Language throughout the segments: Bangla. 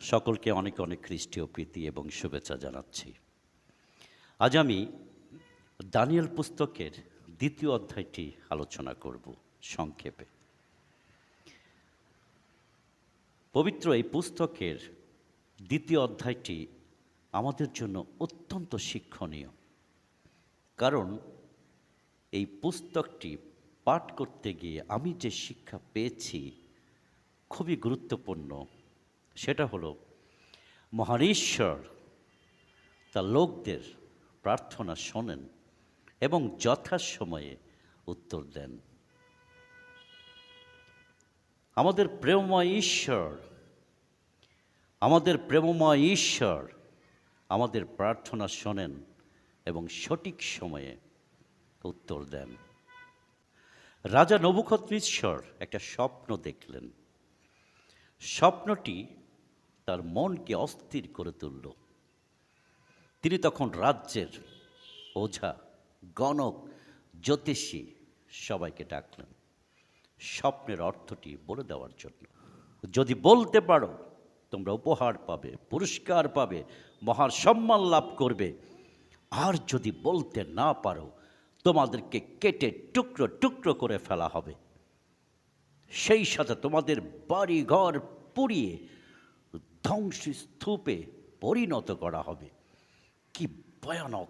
সকলকে অনেক অনেক খ্রিস্টীয় প্রীতি এবং শুভেচ্ছা জানাচ্ছি। আজ আমি দানিয়েল পুস্তকের দ্বিতীয় অধ্যায়টি আলোচনা করব সংক্ষেপে। পবিত্র এই পুস্তকের দ্বিতীয় অধ্যায়টি আমাদের জন্য অত্যন্ত শিক্ষণীয়। কারণ এই পুস্তকটি পাঠ করতে গিয়ে আমি যে শিক্ষা পেয়েছি খুবই গুরুত্বপূর্ণ সেটা হলো মহানীশ্বর তা লোকদের প্রার্থনা শোনেন এবং যথাসময়ে উত্তর দেন। আমাদের প্রেমময় ঈশ্বর, আমাদের প্রেমময় ঈশ্বর আমাদের প্রার্থনা শোনেন এবং সঠিক সময়ে উত্তর দেন। রাজা নবুখদ্রেশ্বর একটা স্বপ্ন দেখলেন। স্বপ্নটি তার মনকে অস্থির করে তুলল। তিনি তখন রাজ্যের ওঝা, গণক, জ্যোতিষী সবাইকে ডাকলেন। স্বপ্নের অর্থটি বলে দেওয়ার জন্য। যদি বলতে পারো, তোমরা উপহার পাবে, পুরস্কার পাবে, মহার সম্মান লাভ করবে। আর যদি বলতে না পারো, তোমাদেরকে কেটে টুকরো টুকরো করে ফেলা হবে। সেই সাথে তোমাদের বাড়ি ঘর পুড়িয়ে ধ্বংসস্তূপে পরিণত করা হবে। কি ভয়ানক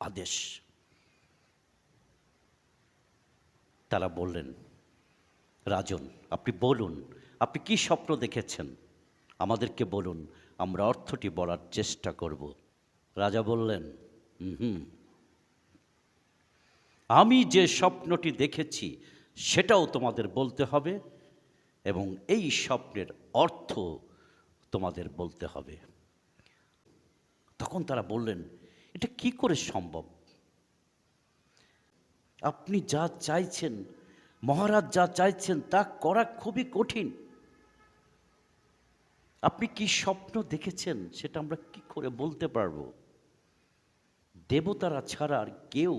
আদেশ। তারা বললেন, রাজন, আপনি বলুন, আপনি কি স্বপ্ন দেখেছেন? আমাদেরকে বলুন, আমরা অর্থটি বলার চেষ্টা করব। রাজা বললেন হুম আমি যে স্বপ্নটি দেখেছি, সেটাও তোমাদের বলতে হবে এবং এই স্বপ্নের অর্থ তোমাদের বলতে হবে। তখন তারা বললেন, এটা কি করে সম্ভব? আপনি যা চাইছেন, মহারাজ যা চাইছেন তা করা খুবই কঠিন। আপনি কি স্বপ্ন দেখেছেন সেটা আমরা কি করে বলতে পারব? দেবতারা ছাড়া আর কেউ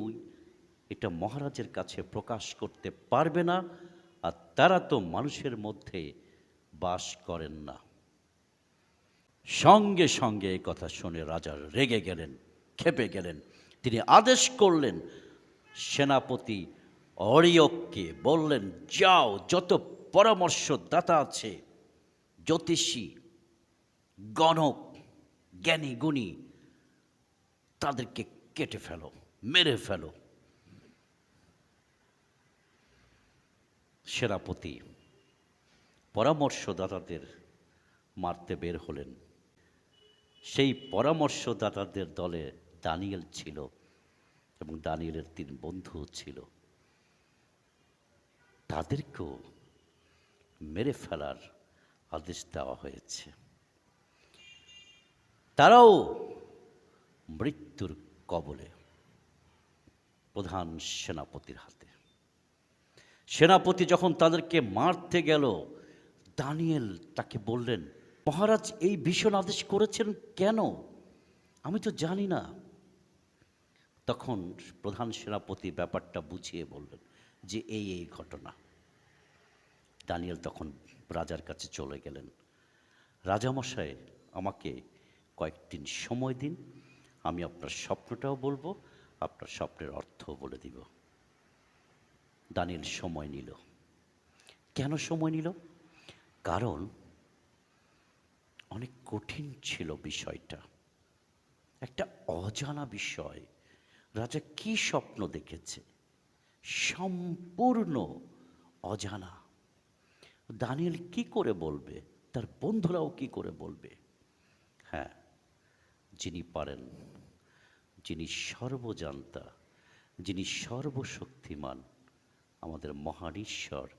এটা মহারাজের কাছে প্রকাশ করতে পারবে না, আর তারা তো মানুষের মধ্যে বাস করেন না। সঙ্গে সঙ্গে এই কথা শুনে রাজা রেগে গেলেন খেপে গেলেন। তিনি আদেশ করলেন, সেনাপতি অরিয়ককে বললেন, যাও, যত পরামর্শদাতা আছে, জ্যোতিষী, গণক, জ্ঞানী, গুণী, তাদেরকে কেটে ফেলো, মেরে ফেলো। সেনাপতি পরামর্শদাতাদের মারতে বের হলেন। সেই পরামর্শদাতাদের দলে দানিয়েল ছিল এবং দানিয়েলের তিন বন্ধু ছিল। তাদেরকেও মেরে ফেলার আদেশ দেওয়া হয়েছে। তারাও মৃত্যুর কবলে প্রধান সেনাপতির হাতে। সেনাপতি যখন তাদেরকে মারতে গেল, দানিয়েল তাকে বললেন মহারাজ এই ভীষণ আদেশ করেছেন কেন? আমি তো জানি না। তখন প্রধান সেনাপতি ব্যাপারটা বুঝিয়ে বললেন যে এই এই ঘটনা। দানিয়েল তখন রাজার কাছে চলে গেলেন। রাজামশাই, আমাকে কয়েকদিন সময় দিন, আমি আপনার স্বপ্নটাও বলব, আপনার স্বপ্নের অর্থও বলে দিব। দানিয়েল সময় নিল। কেন সময় নিল? কারণ অনেক কঠিন ছিল বিষয়টা। একটা অজানা বিষয়। রাজা কি স্বপ্ন দেখেছে? সম্পূর্ণ অজানা। দানিয়েল কি করে বলবে? তার বন্ধুরাও কি করে বলবে? হ্যাঁ যিনি পারেন, যিনি সর্বজান্তা, যিনি সর্বশক্তিমান, আমাদের মহান ঈশ্বর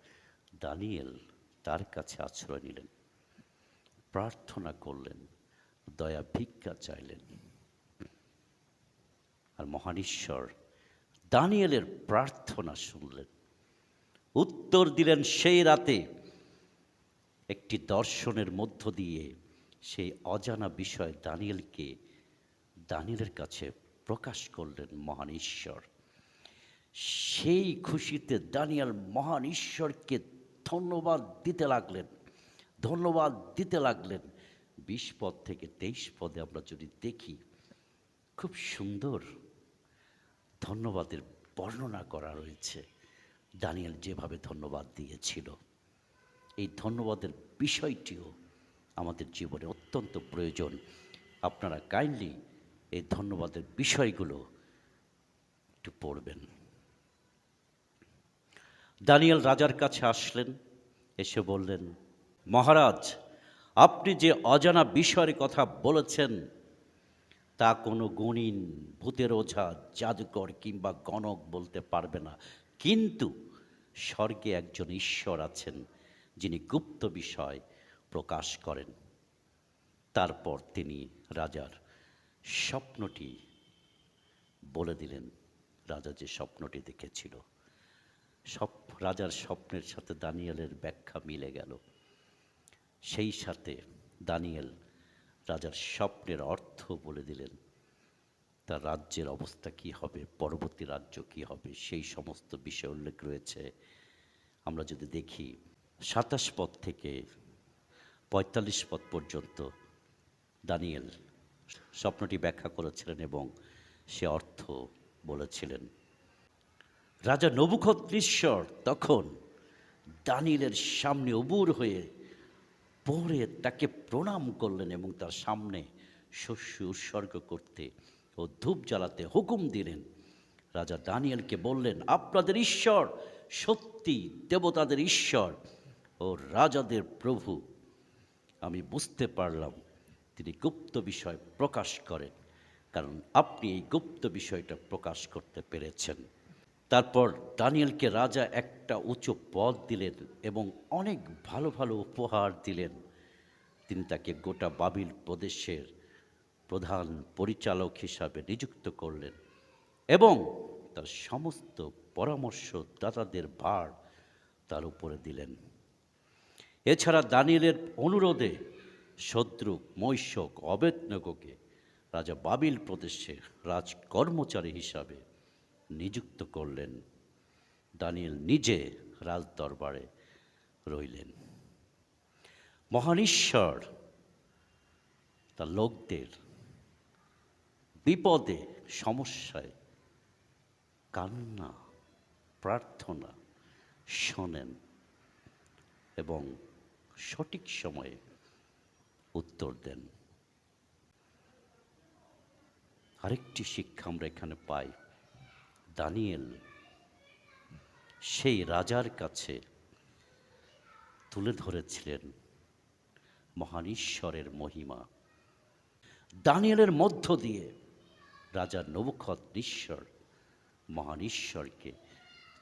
দানিয়েল তার কাছে আশ্রয় নিলেন। প্রার্থনা করলেন, দয়া ভিক্ষা চাইলেন। আর মহান ঈশ্বর দানিয়েলের প্রার্থনা শুনলেন। উত্তর দিলেন, সেই রাতে একটি দর্শনের মধ্য দিয়ে সেই অজানা বিষয় দানিয়েলকে দানিয়েলের কাছে প্রকাশ করলেন মহান ঈশ্বর। সেই খুশিতে দানিয়াল মহান ঈশ্বরকে ধন্যবাদ দিতে লাগলেন। ধন্যবাদ দিতে লাগলেন। বিশ পদ থেকে তেইশ পদে আমরা যদি দেখি, খুব সুন্দর ধন্যবাদের বর্ণনা করা রয়েছে। দানিয়েল যেভাবে ধন্যবাদ দিয়েছিল, এই ধন্যবাদের বিষয়টিও আমাদের জীবনে অত্যন্ত প্রয়োজন। আপনারা কাইন্ডলি এই ধন্যবাদের বিষয়গুলো একটু পড়বেন। দানিয়েল রাজার কাছে আসলেন, এসে বললেন মহারাজ, আপনি যে অজানা বিষয়ের কথা বলেছেন, তা কোনো গুণিন, ভূতের ওঝা, জাদুকর কিংবা গণক বলতে পারবে না। কিন্তু স্বর্গে একজন ঈশ্বর আছেন, যিনি গুপ্ত বিষয় প্রকাশ করেন। তারপর তিনি রাজার স্বপ্নটি বলে দিলেন। রাজা যে স্বপ্নটি দেখেছিল, সব রাজার স্বপ্নের সাথে দানিয়ালের ব্যাখ্যা মিলে গেল। সেই সাথে দানিয়েল রাজার স্বপ্নের অর্থ বলে দিলেন, তার রাজ্যের অবস্থা কি হবে, পরবর্তী রাজ্য কি হবে, সেই সমস্ত বিষয় উল্লেখ রয়েছে। আমরা যদি দেখি, সাতাশ পদ থেকে পঁয়তাল্লিশ পদ পর্যন্ত দানিয়েল স্বপ্নটি ব্যাখ্যা করেছিলেন এবং সে অর্থ বলেছিলেন। রাজা নবুখদ্নেশ্বর তখন দানিয়েলের সামনে অবুর হয়ে পড়ে তাকে প্রণাম করলেন এবং তার সামনে শস্য উৎসর্গ করতে ও ধূপ জ্বালাতে হুকুম দিলেন। রাজা দানিয়েলকে বললেন, আপনাদের ঈশ্বর, সত্যি দেবতাদের ঈশ্বর ও রাজাদের প্রভু। আমি বুঝতে পারলাম, তিনি গুপ্ত বিষয় প্রকাশ করেন, কারণ আপনি এই গুপ্ত বিষয়টা প্রকাশ করতে পেরেছেন। তারপর দানিয়েলকে রাজা একটা উঁচু পদ দিলেন এবং অনেক ভালো ভালো উপহার দিলেন। তিনি তাকে গোটা বাবিল প্রদেশের প্রধান পরিচালক হিসাবে নিযুক্ত করলেন এবং তার সমস্ত পরামর্শদাতাদের ভার তার উপরে দিলেন। এছাড়া দানিয়েলের অনুরোধে শত্রু মৈশক অবেদনগকে রাজা বাবিল প্রদেশে রাজকর্মচারী হিসাবে নিযুক্ত করলেন। দানিয়েল নিজে রাজ দরবারে রইলেন। মহান ঈশ্বর, তার লোকদের বিপদে, সমস্যায় কান্না, প্রার্থনা শোনেন এবং সঠিক সময়ে উত্তর দেন। আরেকটি শিক্ষা আমরা এখানে পাই। দানিয়েল, সেই রাজার কাছে তুলে ধরেছিলেন মহান ঈশ্বরের মহিমা। দানিয়েলের মধ্য দিয়ে রাজা নবুখত ঈশ্বর মহান ঈশ্বরকে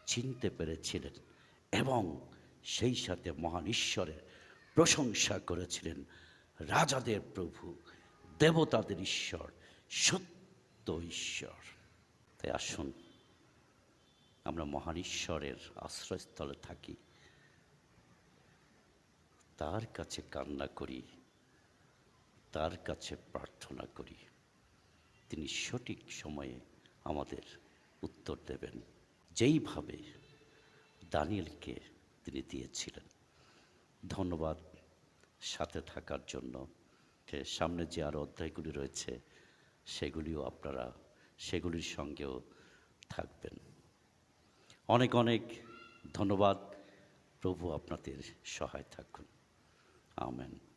চিনতে পেরেছিলেন এবং সেই সাথে মহান ঈশ্বরের প্রশংসা করেছিলেন, রাজাদের প্রভু, দেবতাদের ঈশ্বর, সত্য ঈশ্বর। তাই আসুন। আমরা মহান ঈশ্বরের আশ্রয়স্থলে থাকি। তার কাছে কান্না করি, তার কাছে প্রার্থনা করি। তিনি সঠিক সময়ে আমাদের উত্তর দেবেন। যেইভাবে দানিয়েলকে তিনি দিয়েছিলেন। ধন্যবাদ সাথে থাকার জন্য। সামনে যে আরও অধ্যায়গুলি রয়েছে, সেগুলিও আপনারা, সেগুলির সঙ্গেও থাকবেন। অনেক অনেক ধন্যবাদ। প্রভু আপনাদের সহায় থাকুন। আমেন।